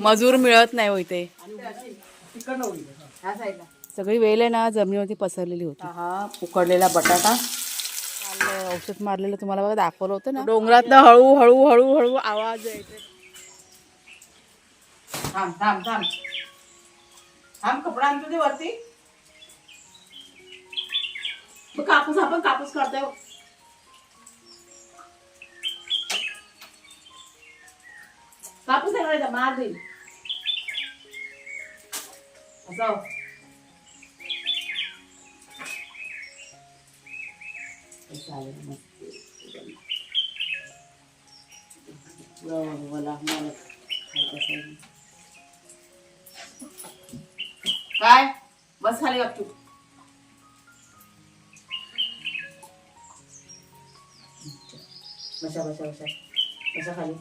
मजूर मिळत नाही हो इथे ह्या साईडला सगळी वेल आहे ना जमिनीवरती पसरलेली होती. हा उकडलेला बटाटा. काल औषध मारलेलं तुम्हाला बघा दाखवलं होतं ना. डोंगरात हळू हळू हळू हळू आवाज यायचे. थांब थांब थांब. थांब कपडा आणतो ते वरती. मग कापूस आपण कापूस काढतोय. कापूस आहे का मार देईल असं चालेल मस्त पुढं मला मला खायचं असेल. काय बस खाली गपचूप बसा बसा बसा बसा खाली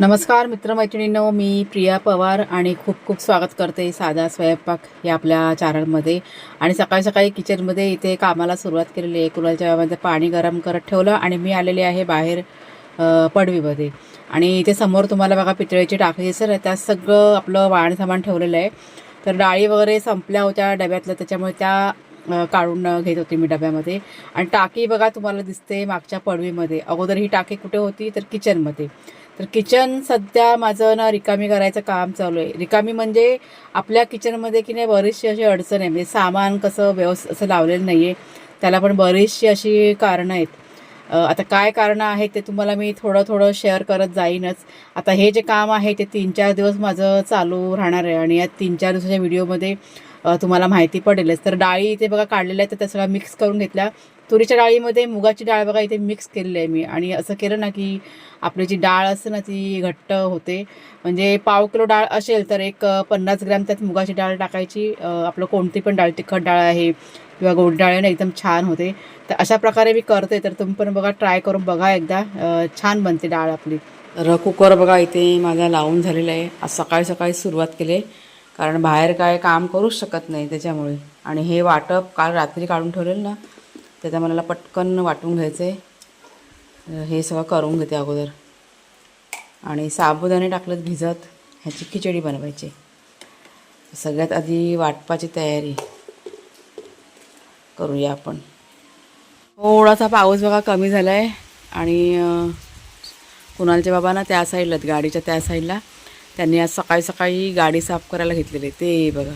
नमस्कार मित्रमैत्रिणींनो. मी प्रिया पवार आणि खूप खूप स्वागत करते साधा स्वयंपाक या आपल्या चॅनलमध्ये आणि सकाळी सकाळी किचनमध्ये इथे कामाला सुरुवात केलेली आहे. कुलाच्या वेळामध्ये पाणी गरम करत ठेवलं आणि मी आलेले आहे बाहेर पडवीमध्ये. आणि इथे समोर तुम्हाला बघा पितळेची टाकी दिसेल त्यात सगळं आपलं वाण सामान ठेवलेलं आहे. तर डाळी वगैरे संपल्या होत्या डब्यातल्या त्याच्यामुळे त्या काढून घेत होती मी डब्यामध्ये. आणि टाकी बघा तुम्हाला दिसते मागच्या पडवीमध्ये. अगोदर ही टाकी कुठे होती? तर किचनमध्ये तर किचन सध्या माझं ना रिकामी करायचं काम चालू आहे. रिकामी म्हणजे आपल्या किचनमध्ये की नाही बरीचशी अशी अडचण आहे. म्हणजे सामान कसं व्यवस्थित असं लावलेलं नाही आहे त्याला पण बरीचशी अशी कारणं आहेत. आता काय कारणं आहेत ते तुम्हाला मी थोडं थोडं शेअर करत जाईनच. आता हे जे काम आहे ते तीन चार दिवस माझं चालू राहणार आहे आणि या तीन चार दिवसाच्या व्हिडिओमध्ये तुम्हाला माहिती पडेलच. तर डाळी इथे बघा काढलेल्या आहेत तर त्या सगळ्या मिक्स करून घेतल्या. तुरीच्या डाळीमध्ये मुगाची डाळ बघा इथे मिक्स केलेली आहे मी. आणि असं केलं ना की आपली जी डाळ असते ना ती घट्ट होते. म्हणजे पाव किलो डाळ असेल तर एक पन्नास ग्रॅम त्यात मुगाची डाळ टाकायची. आपलं कोणती पण डाळ तिखट डाळ आहे किंवा गोड डाळ आहे ना एकदम छान होते. तर अशा प्रकारे मी करते. तर तुम्ही पण बघा ट्राय करून बघा एकदा. छान बनते डाळ आपली. तर कुकर बघा इथे माझा लावून झालेला आहे. आज सकाळी सकाळी सुरुवात केली आहे. कारण बाहेर काय काम करूच शकत नाही त्याच्यामुळे. आणि हे वाटप काल रात्री काढून ठेवलेलं ना त्याचा मला पटकन वाटून घ्यायचं आहे हे सगळं करून घेते अगोदर. आणि साबुदाणे टाकलं भिजत ह्याची खिचडी बनवायची. सगळ्यात आधी वाटपाची तयारी करूया आपण. थोडासा पाऊस बघा कमी झाला आहे आणि कुणालचे बाबा ना त्या साईडला गाडीच्या त्या साईडला त्यांनी आज सकाळी सकाळी गाडी साफ करायला घेतलेली आहे. ते बघा.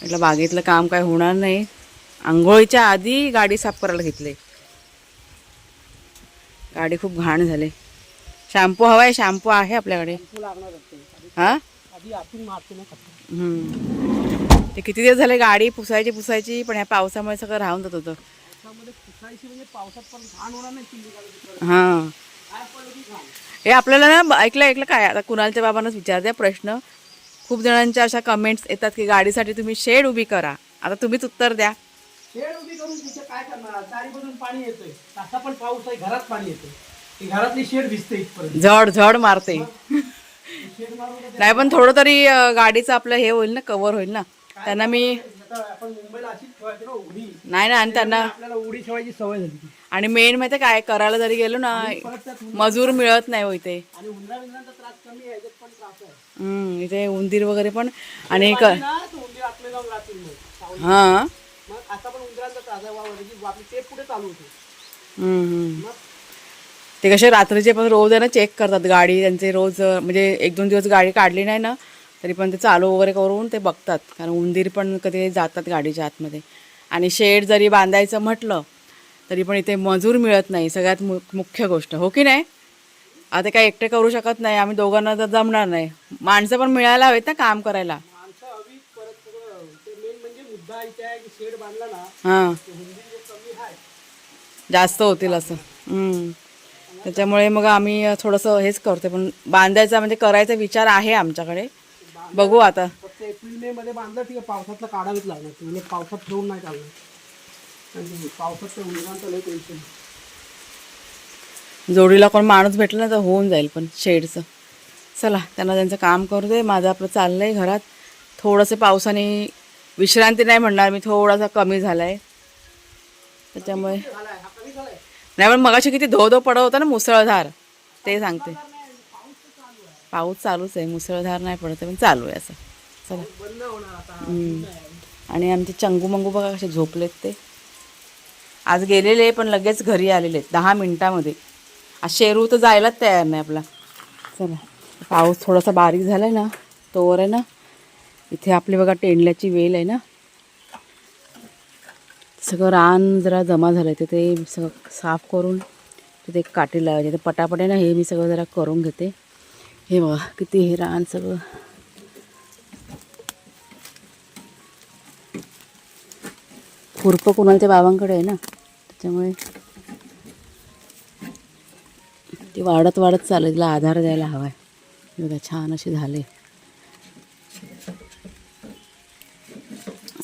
म्हटलं बागेतलं काम काय होणार नाही. आंघोळीच्या आधी गाडी साफ करायला घेतली. गाडी खूप घाण झाली. शॅम्पू हवा आहे शॅम्पू आहे आपल्याकडे हा. ते किती दिवस झाले गाडी पुसायची पुसायची पण ह्या पावसामुळे सगळं राहून जात होतं. म्हणजे हां. हे आपल्याला ना ऐकलं ऐकलं काय? आता कुणालच्या बाबांनाच विचारते प्रश्न. खूप जणांच्या अशा कमेंट्स येतात की गाडीसाठी तुम्ही शेड उभी करा. आता तुम्हीच उत्तर द्या. शेड उभी करून तिथे काय करणार? पाणी येतोय. पण पाऊस आहे घरात पाणी येतोय. ती घरातली शेड भिजते इथपर्यंत. झड झड मारते. शेड मारून का नाही पण थोडं तरी अं, गाडीचं आपलं हे होईल ना कव्हर होईल ना. त्यांना मी ते- आता आपण मुंबईला अशीच ठेवायची ना उडी नाही ना आणि त्यांना आपल्याला उडी ठेवायची सवय झाली ती. आणि मेन माहिती काय करायला जरी गेलो ना परत त्यात मजूर मिळत नाही हो इथे आणि उंदरा बिंदरांचा त्रास कमी आहे याच्यात पण त्रास आहे. हम्म, इथे उंदीर वगैरे पण आणि क बाकी ना तो उंदीर आतमध्ये जाऊन राहतील मग. सावली. हां. मग आता पण उंदरांचा त्रास आहे वावर की आपली पुढे चालू होते. मग? ते कसे रात्रीचे पण रोज आहे ना चेक करतात गाडी त्यांचे रोज म्हणजे एक दोन दिवस गाडी काढली नाही ना तरी पण ते चालू वगैरे करून ते बघतात. कारण उंदीर पण कधी जातात गाडीच्या आतमध्ये. आणि शेड जरी बांधायचं म्हटलं तरी पण इथे मजूर मिळत नाही. सगळ्यात मु मुख्य गोष्ट. हो की नाही? आता काय एकटे करू शकत नाही. आम्ही दोघांना तर जमणार नाही. माणसं पण मिळायला हवेत ना काम करायला माणसं हवी परत सगळं ते मेन मुद्दा इथे आहे की शेड बांधला ना हां. जास्त होतील असं. त्याच्यामुळे मग आम्ही थोडंसं हेच करतो पण बांधायचा म्हणजे करायचा विचार आहे आमच्याकडे. बघू आता. फक्त एप्रिल मे मध्ये बांधलं ठीक आहे. पावसातलं काढावीच लागणार. म्हणजे पावसात ठेवून नाही चालणार पावसात टेन्शन जोडीला कोण माणूस भेटला ना तर होऊन जाईल पण शेडचं. चला त्यांना त्यांचं काम करू दे. माझं आपलं चाललं आहे घरात. थोडंसं पावसाने विश्रांती नाही म्हणणार मी थोडासा कमी झाला आहे त्याच्यामुळे नाही पण मगाशी किती धो धो पडत होता ना मुसळधार. ते सांगते. पाऊस चालूच आहे मुसळधार नाही पडत आहे, पण चालू आहे असं. चला. आणि आमचे चंगू मंगू बघा कसे झोपलेत ते. आज गेलेले पण लगेच घरी आलेले आहेत दहा मिनटामध्ये. आज शेरू तर जायलाच तयार नाही आपला. चला. पाऊस थोडासा बारीक झाला आहे ना तोवर आहे ना. इथे आपली बघा टेंडल्याची वेल आहे ना. सगळं रान जरा जमा झालं आहे ते सगळं साफ करून तिथे एक लावायचे लावायची. ते पटापट आहे ना हे मी सगळं जरा करून घेते. हे बघा किती हे रान सगळं. खुरपं कुणालच्या बाबांकडे आहे ना त्याच्यामुळे ते वाढत वाढत चालेल तिला आधार द्यायला हवा आहे बघा छान असे झाले.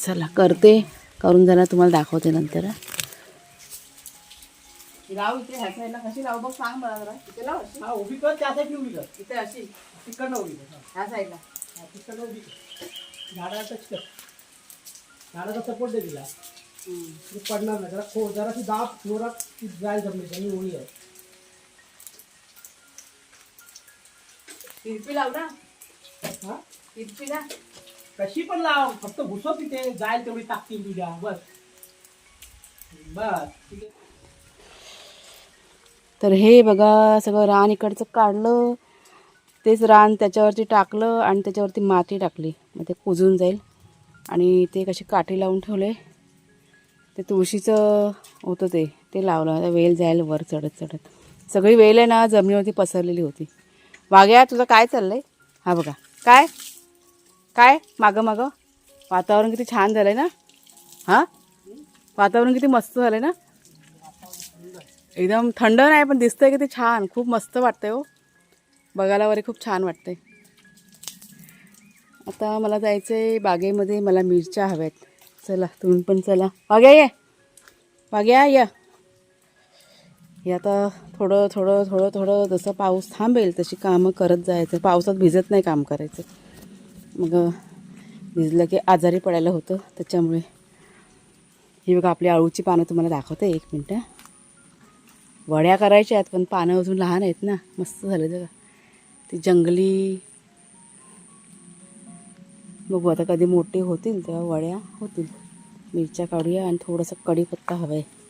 चला करते. करून जरा तुम्हाला दाखवते नंतर. हा. लाव इथे ह्या साईडला कशी लाव बघ सांग मला जरा. इथे लाव. अशी हा उभी कर उभी कर इथे. अशी तिकडनं उभी कर. हा. ह्या साईडला हा, तिकडनं उभी कर. झाडाला टच कर. झाडाचा सपोर्ट दे तिला. ते पडणार नाही. जरा खो जराशी दाब जोरात ती जायला जमली त्यांनी ओळी आहे तिरपी लाव ना. हा? तिरपी ना. कशी पण लाव फक्त घुसव तिथे जाईल तेवढी टाकतील तुझ्या बस. बस. ठीक आहे तर हे बघा सगळं रान इकडचं काढलं. तेच रान त्याच्यावरती टाकलं आणि त्याच्यावरती माती टाकली. मग ते कुजून जाईल. आणि ते कशी काठी लावून ठेवले. ते तुळशीचं होतं ते. ते लावलं. आता वेल जाईल वर चढत चढत. सगळी वेल आहे ना जमिनीवरती पसरलेली होती. वाग्या तुझं काय चाललं आहे हा बघा. काय? काय? मागं मागं. वातावरण किती छान झालं आहे ना? हां? वातावरण किती मस्त झालं आहे ना? एकदम थंड नाही पण दिसतंय किती छान. खूप मस्त वाटतंय हो. बघायला वगैरे खूप छान वाटतंय. आता मला जायचं आहे बागेमध्ये मला मिरच्या हव्यात. चला तुम्ही पण चला. वाग्या ये. वाग्या या. हे आता थोडं थोडं थोडं थोडं जसं पाऊस थांबेल तशी कामं करत जायचं. पावसात भिजत नाही काम करायचं. मग भिजलं की आजारी पडायला होतं त्याच्यामुळे. ही बघा आपली आळूची पानं तुम्हाला दाखवते एक मिनटं. वड्या करायच्या आहेत पण पानं अजून लहान आहेत ना. मस्त झालं बघा. ती जंगली. बघू आता कधी मोठे होतील तेव्हा वड्या होतील. मिरच्या काढूया आणि थोडंसं कढीपत्ता हवा आहे.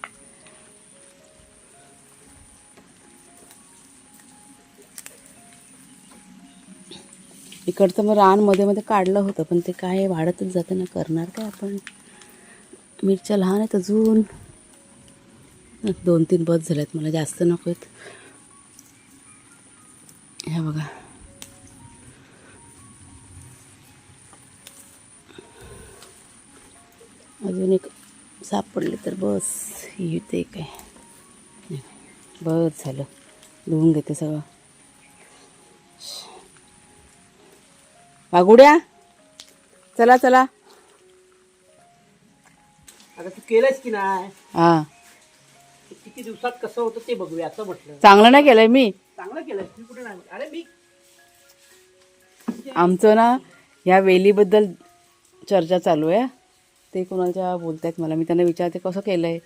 इकडचं मग रानमध्ये मध्ये काढलं होतं पण ते काय वाढतच जातं ना. करणार काय आपण? मिरच्या लहान आहेत अजून. दोन तीन बस झाल्यात मला जास्त नको आहेत. ह्या बघा. अजून एक सापडले तर बस. येते काय? बस झालं. धुवून घेते सगळं. वागुड्या चला चला. आता तू केलंयस की नाही? हां. ते किती दिवसात कसं होतं ते बघूया असं म्हटलं. चांगलं नाही केलंय मी. चांगलं केलंयस? मी कुठे नाही? अरे मी आमचं ना ह्या वेलीबद्दल चर्चा चालू आहे. ते कोणाच्या बोलत आहेत मला मी त्यांना विचारते कसं केलं आहे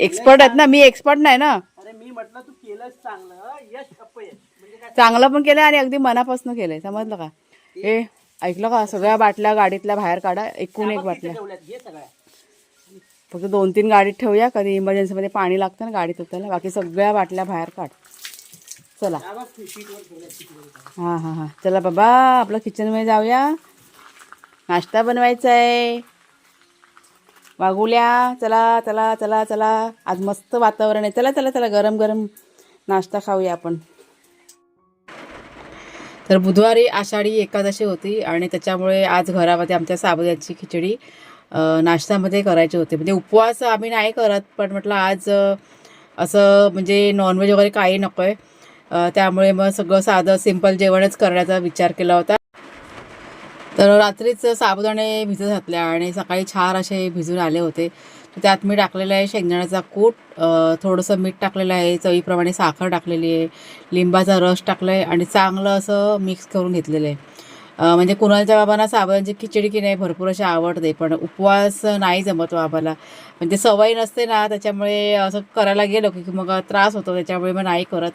एक्सपर्ट आहेत ना मी एक्सपर्ट नाही ना. अरे मी म्हटलं तू केलंस चांगलं. यश अपयश चांगलं पण केलं आणि अगदी मनापासून केलंय. समजलं का? हे ऐकलं का? सगळ्या बाटल्या गाडीतल्या बाहेर काढा. एकूण एक बाटल्या. फक्त दोन तीन गाडीत ठेवूया. कधी इमर्जन्सीमध्ये पाणी लागतं ना गाडीत होत्याला बाकी सगळ्या बाटल्या बाहेर काढ. चला. हां हां हां. चला बाबा. आपलं किचनमध्ये जाऊया. नाश्ता बनवायचा आहे वागुल्या. चला चला चला चला. आज मस्त वातावरण आहे. चला चला चला. गरम गरम नाश्ता खाऊया आपण. तर बुधवारी आषाढी एकादशी होती आणि त्याच्यामुळे आज घरामध्ये आमच्या साबुदाण्याची खिचडी नाश्त्यामध्ये करायची होती. म्हणजे उपवास आम्ही नाही करत पण म्हटलं आज असं म्हणजे नॉनव्हेज वगैरे काही नको आहे त्यामुळे मग सगळं साधं सिंपल जेवणच करण्याचा विचार केला होता. तर रात्रीच साबुदाणे भिजत घातल्या आणि सकाळी छान असे भिजून आले होते. त्यात मी टाकलेलं आहे शेंगदाण्याचा कूट थोडंसं मीठ टाकलेलं आहे चवीप्रमाणे साखर टाकलेली आहे लिंबाचा रस टाकला आहे आणि चांगलं असं मिक्स करून घेतलेलं आहे. म्हणजे कुणालच्या बाबांना साबणांची खिचडी की नाही भरपूर अशी आवडते पण उपवास नाही जमत बाबाला. म्हणजे सवय नसते ना त्याच्यामुळे असं करायला गेलो की मग त्रास होतो त्याच्यामुळे मग नाही करत.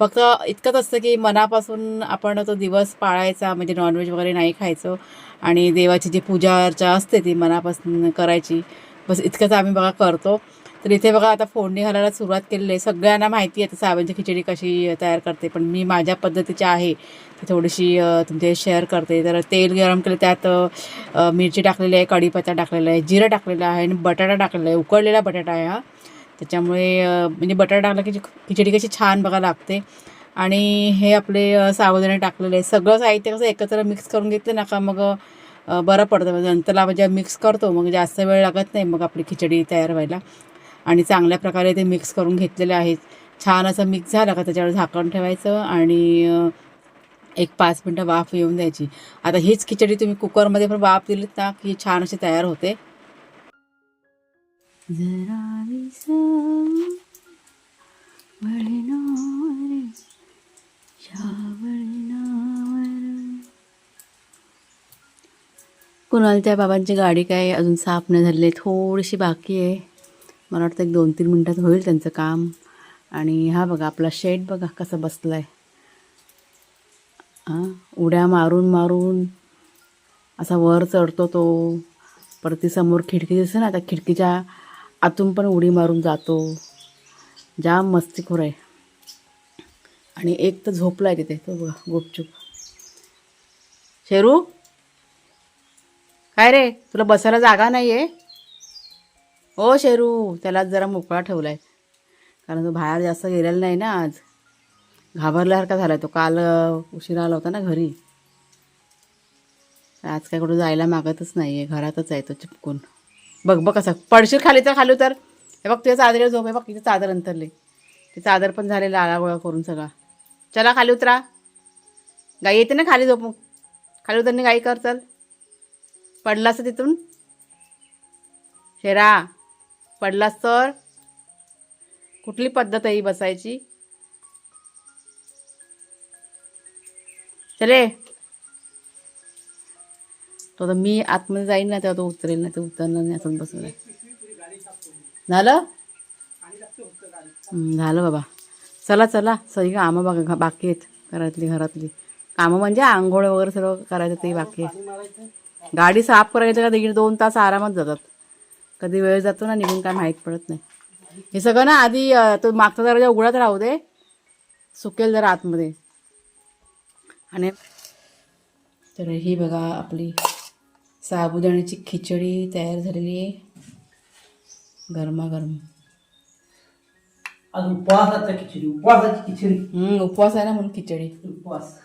फक्त इतकंच असतं की मनापासून आपण तो दिवस पाळायचा म्हणजे नॉनव्हेज वगैरे नाही खायचं. आणि देवाची जी पूजा अर्चा असते ती मनापासून करायची. बस इतकंच आम्ही बघा करतो. तर इथे बघा आता फोडणी घालायला सुरुवात केलेली आहे. सगळ्यांना माहिती आहे सावंची खिचडी कशी तयार करते. पण मी माझ्या पद्धतीची आहे. ती थोडीशी तुमच्या तुमचे शेअर करते. तर तेल गरम केलं त्यात मिरची टाकलेली आहे कढीपत्ता टाकलेला आहे जिरं टाकलेलं आहे आणि बटाटा टाकलेला आहे. उकळलेला बटाटा आहे हा. त्याच्यामुळे म्हणजे बटाटा टाकला की खिचडी कशी छान बघा लागते. आणि हे आपले सावधाने टाकलेले आहे. सगळं साहित्य कसं एकत्र मिक्स करून घेतलं ना का मग बरं पडतं. म्हणजे नंतरला म्हणजे मिक्स करतो. मग जास्त वेळ लागत नाही. मग आपली खिचडी तयार व्हायला. आणि चांगल्या प्रकारे ते मिक्स करून घेतलेले आहेत. छान असं मिक्स झालं का त्याच्यावर झाकण ठेवायचं आणि एक पाच मिनटं वाफ येऊन द्यायची. आता हीच खिचडी तुम्ही कुकरमध्ये पण वाफ दिलीत ना की छान अशी तयार होते. जरा कुणालच्या बाबांची गाडी काय अजून साफ नाही झालेली आहे थोडीशी बाकी आहे. मला वाटतं एक दोन तीन मिनटात होईल त्यांचं काम. आणि हा बघा आपला शेड बघा कसा बसला आहे हां उड्या मारून मारून असा वर चढतो तो. परत ती समोर खिडकी दिसते ना त्या खिडकीच्या आतून पण उडी मारून जातो. जाम मस्तीखोर आहे. आणि एक तर झोपला आहे तिथे तो बघा गुपचूप. शेरू? काय रे तुला बसायला जागा नाही आहे हो शेरू त्याला जरा मोकळा ठेवला आहे कारण तो बाहेर जास्त गेलेला नाही ना आज. घाबरल्यासारखा झाला तो. काल उशिरा आला होता ना घरी. आज काय कुठं जायला मागतच नाही आहे घरातच आहे तो चिपकून. बघ बघ कसं. पडशील खाली तर खाली तर. हे बघ तुझ्या चादरीला झोप. आहे बघ तिथे चादर अंतरले ते चादर पण झालेलं आळा गोळा करून सगळा. चला खाली उतरा. गाई येते ना खाली झोप मग खाली उतरणे गाई कर चल. पडलास तिथून? शेरा पडलास तर कुठली पद्धत आहे ही बसायची? चले. तो आता मी आतमध्ये जाईन ना तेव्हा तो उतरेल ना ते उतरणार नाही असं बसून झालं? झालं बाबा. चला चला. सगळी कामं बघा बाकी आहेत घरातली घरातली. कामं म्हणजे आंघोळ वगैरे सर्व करायचं ते बाकी आहे. गाडी साफ करायचं का? दीड दोन तास आरामात जातात. कधी वेळ जातो ना निघून काय माहीत पडत नाही. हे सगळं ना आधी तो मागचा दरवाजा उघडाच राहू दे. सुकेल जरा आतमध्ये. आणि तर ही बघा आपली साबुदाण्याची खिचडी तयार झालेली आहे. गरमागरम. आज उपवासाचा खिचडी उपवासाची खिचडी. उपवास आहे ना म्हणून खिचडी. उपवास.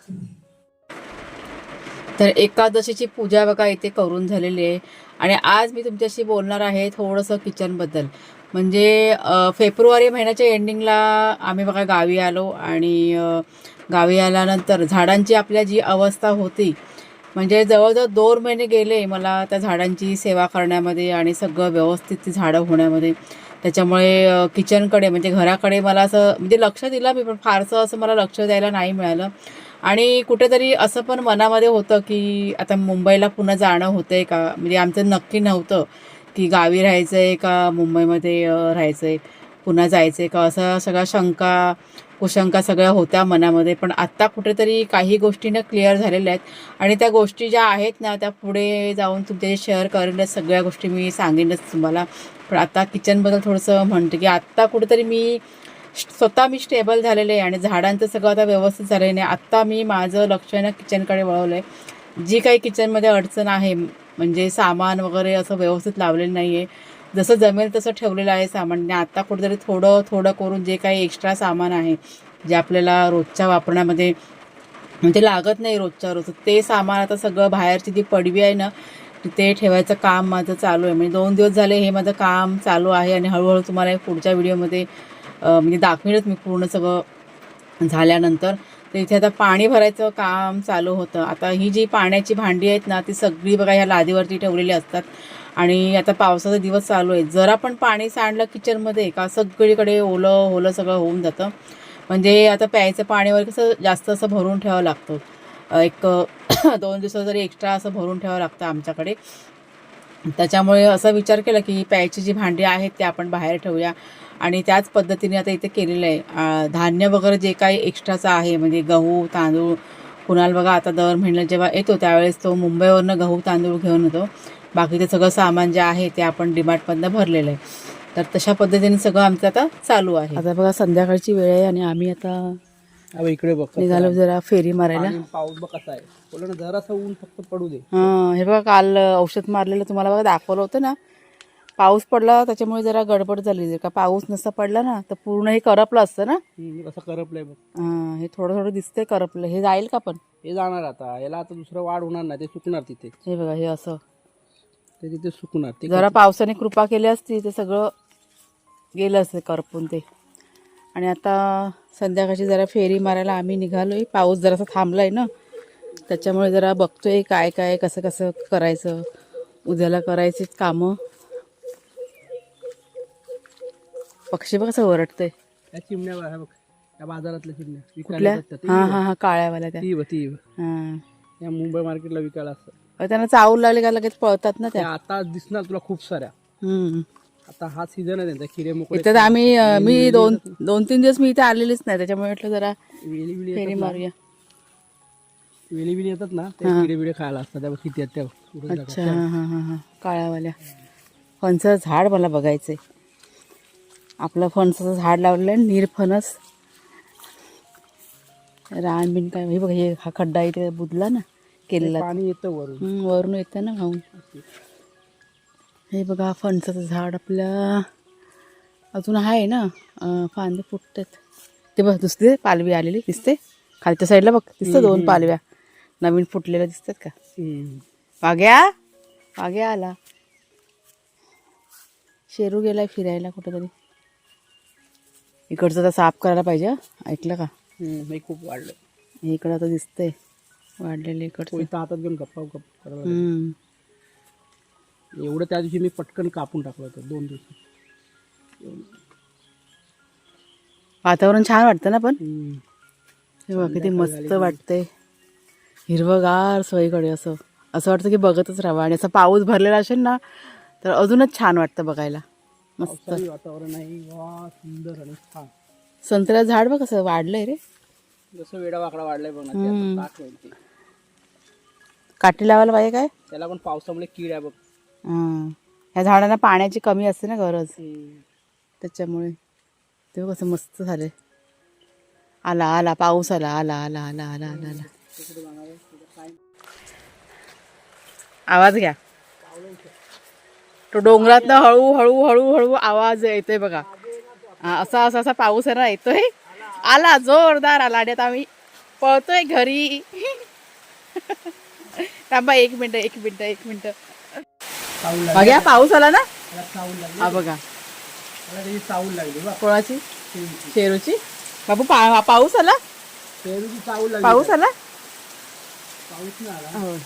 तर एकादशीची पूजा बघा इथे करून झालेली आहे. आणि आज मी तुमच्याशी बोलणार आहे थोडंसं किचनबद्दल म्हणजे फेब्रुवारी महिन्याच्या एंडिंगला आम्ही बघा गावी आलो आणि गावी आल्यानंतर झाडांची आपल्या जी अवस्था होती म्हणजे जवळजवळ दोन महिने गेले मला त्या झाडांची सेवा करण्यामध्ये आणि सगळं व्यवस्थित ती झाडं होण्यामध्ये. त्याच्यामुळे किचनकडे म्हणजे घराकडे मला असं म्हणजे लक्ष दिलं मी पण फारसं असं मला लक्ष द्यायला नाही मिळालं. आणि कुठेतरी असं पण मनामध्ये होतं की आता मुंबईला पुन्हा जाणं होतं आहे का? म्हणजे आमचं नक्की नव्हतं की गावी राहायचं आहे का मुंबईमध्ये राहायचं आहे पुन्हा जायचं आहे का? असं सगळ्या शंका कुशंका सगळ्या होत्या मनामध्ये. पण आत्ता कुठेतरी काही गोष्टीनं क्लिअर झालेल्या आहेत. आणि त्या गोष्टी ज्या आहेत ना त्या पुढे जाऊन तुमच्या शेअर करेनच सगळ्या गोष्टी मी सांगेनच तुम्हाला. पण आता किचनबद्दल थोडंसं म्हणते की आत्ता कुठेतरी मी स्वतः मी स्टेबल झालेले आहे आणि झाडांचं सगळं आता व्यवस्थित झालेलं आहे. आत्ता मी माझं लक्ष ना किचनकडे वळवलं आहे जी काही किचनमध्ये अडचण आहे म्हणजे सामान वगैरे असं व्यवस्थित लावलेलं नाही आहे जसं जमेल तसं ठेवलेलं आहे सामान. आणि आता कुठेतरी थोडं थोडं करून जे काही एक्स्ट्रा सामान आहे जे आपल्याला रोजच्या वापरण्यामध्ये म्हणजे लागत नाही रोजच्या रोज ते सामान आता सगळं बाहेरची जी पडवी आहे ना तिथे ठेवायचं काम माझं चालू आहे. म्हणजे दोन दिवस झाले हे माझं काम चालू आहे आणि हळूहळू तुम्हाला हे पुढच्या व्हिडिओमध्ये म्हणजे दाखवेनच मी पूर्ण सगळं झाल्यानंतर. तर इथे आता पाणी भरायचं काम चालू होतं. आता ही जी पाण्याची भांडी आहेत ना ती सगळी बघा ह्या लादीवरती ठेवलेली असतात. आणि आता पावसाचा दिवस चालू आहे. जरा पण पाणी सांडलं किचनमध्ये का सगळीकडे ओलं ओलं सगळं होऊन जातं. म्हणजे आता प्यायचं पाणी वगैरे कसं जास्त असं भरून ठेवावं लागतं. एक दोन दिवस जरी एक्स्ट्रा असं भरून ठेवावं लागतं आमच्याकडे. त्याच्यामुळे असा विचार केला की प्यायची जी भांडी आहेत ते आपण बाहेर ठेवूया. आणि त्याच पद्धतीने आता इथे केलेलं आहे. धान्य वगैरे जे काही एक्स्ट्राचं आहे म्हणजे गहू तांदूळ कुणाल बघा आता दर महिन्याला जेव्हा येतो त्यावेळेस तो मुंबईवरनं गहू तांदूळ घेऊन येतो. बाकीचं सगळं सामान जे आहे ते आपण डिमार्टमधनं भरलेलं आहे. तर तशा पद्धतीने सगळं आमचं आता चालू आहे. आता बघा संध्याकाळची वेळ आहे आणि आम्ही आता अहो इकडे बघ कसं निघालो आहे. जरा फेरी मारायला. पाणी, पाऊस बघ कसा आहे. बोला ना जरासं ऊन फक्त पडू दे. हां हे बघा काल औषध मारलेलं तुम्हाला बघा दाखवलं होतं ना. पाऊस पडला त्याच्यामुळे जरा गडबड झाली. जर का पाऊस नसता पडला ना तर पूर्ण हे करपलं असतं ना. हम्म, कसं करपलंय बघ. हां हे थोडं थोडं दिसतंय करपलं. हे जाईल का पण? हे जाणार आता. याला आता दुसरं वाढ होणार नाही. ते सुकणार तिथे. हे बघा हे असं. ते तिथे सुकणार. ते जरा पावसाने कृपा केली असती ते सगळं गेलं असतं करपून ते. आणि आता संध्याकाळची जरा फेरी मारायला आम्ही निघालोय. पाऊस जरासा थांबलाय ना. त्याच्यामुळे जरा बघतोय काय काय कसं कसं करायचं. उद्याला करायचीच कामं. पक्षी बघ कसं ओरडतंय. चिमण्या बघ बघ. त्या बाजारातल्या चिमण्या. कुठल्या? त्या. हां हां हां काळ्यावाल्या त्या. ती. हां. या मुंबई मार्केटला विकायला असतात. त्यांना चावू लागले का लगेच पळतात ना त्या? आता दिसणार तुला खूप साऱ्या. आता हा सीझन आहे त्यांचा किडे मोकळे इथं तर आम्ही अं, मी दोन दोन तीन दिवस मी इथे आलेलीच नाही त्याच्यामुळे म्हटलं जरा वेली विली फेरी मारूया. वेली विली येतात ना ते किडे बिडे खायला असतात त्या किती आहेत त्या. उडून. अच्छा हां हां हां हां. काळ्यावाल्या. फणसाचं झाड मला बघायचंय. आपलं फणसाचं झाड लावलेलं आहे निरफणस रान बिन काय हे बघ हे हा खड्डा इथे बुदला ना केलेला. पाणी येतं वरून. हम्म, वरून येतं ना खाऊन. हे बघा फणसाचं झाड आपल्या अजून आहे ना फांदे फुटतात. ते बघ दुसरे पालवी आलेली दिसते. खालच्या साईडला बघ दिसतं दोन पालव्या. नवीन फुटलेल्या दिसतात का. वाग्या वाग्या आला. शेरू गेलाय फिरायला कुठेतरी. इकडचं तर साफ करायला पाहिजे. ऐकलं का? हे खूप वाढलं. इकडं आता दिसतंय. वाढलेलं इकडचं. हातात घेऊन गप्पा गप्पा. एवढं त्या दिवशी मी पटकन कापून टाकलं होतं दोन दिवस वातावरण छान वाटतं ना पण. हे बघ किती मस्त वाटतंय. हिरवगार सोयीकडे असं. असं वाटतं की बघतच राहावं. आणि असं पाऊस भरलेला असेल ना तर अजूनच छान वाटतं बघायला. मस्त. वातावरण आहे वा सुंदर आणि छान. संत्र्याचं झाड बघ कसं वाढलंय रे. जसं वेडा वाकडा वाढलाय बघ. काठी लावायला पाहिजे काय? त्याला पण पावसामुळे कीड आहे बघ. हां. ह्या झाडांना पाण्याची कमी असते ना गरज. त्याच्यामुळे ते कसं मस्त झालंय. आला आला पाऊस आला आला आला आला आला आला आला. आवाज घ्या. तो डोंगरात हळू हळू हळू हळू आवाज येतोय बघा. असा असा असा पाऊस आहे ना येतोय. आला जोरदार आला. आणि आता आम्ही पळतोय घरी. थांबा एक मिनिट एक मिनिट एक मिनिट. बघा पाऊस आला ना? हा बघा. चावल लागली पेरूची शेरूची. बाबू पा पाऊस आला? पेरूची चावल पाऊस आला? पाऊस नाही आला. हो.